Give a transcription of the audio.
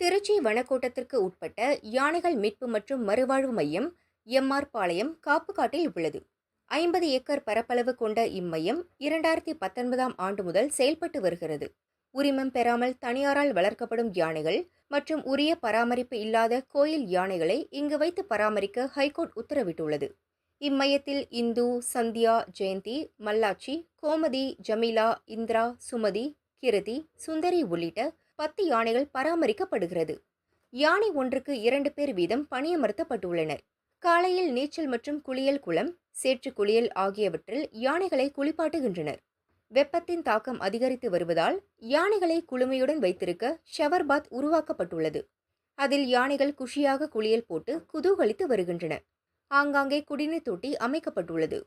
திருச்சி வனக்கோட்டத்திற்கு உட்பட்ட யானைகள் மீட்பு மற்றும் மறுவாழ்வு மையம் எம்ஆர் பாளையம் காப்புக்காட்டில் உள்ளது. ஐம்பது ஏக்கர் பரப்பளவு கொண்ட இம்மையம் இரண்டாயிரத்தி பத்தொன்பதாம் ஆண்டு முதல் செயல்பட்டு வருகிறது. உரிமம் பெறாமல் தனியாரால் வளர்க்கப்படும் யானைகள் மற்றும் உரிய பராமரிப்பு இல்லாத கோயில் யானைகளை இங்கு வைத்து பராமரிக்க ஹைகோர்ட் உத்தரவிட்டுள்ளது. இம்மையத்தில் இந்து சந்தியா ஜெயந்தி மல்லாச்சி கோமதி ஜமீலா இந்திரா சுமதி கிருதி சுந்தரி உள்ளிட்ட பத்து யானைகள் பராமரிக்கப்படுகிறது. யானை ஒன்றுக்கு இரண்டு பேர் வீதம் பணியமர்த்தப்பட்டுள்ளனர். காலையில் நீச்சல் மற்றும் குளியல் குளம் சேற்று குளியல் ஆகியவற்றில் யானைகளை குளிப்பாட்டுகின்றனர். வெப்பத்தின் தாக்கம் அதிகரித்து வருவதால் யானைகளை குளுமையுடன் வைத்திருக்க ஷவர் பாத் உருவாக்கப்பட்டுள்ளது. அதில் யானைகள் குஷியாக குளியல் போட்டு குதூகலித்து வருகின்றன. ஆங்காங்கே குடிநீர் தொட்டி அமைக்கப்பட்டுள்ளது.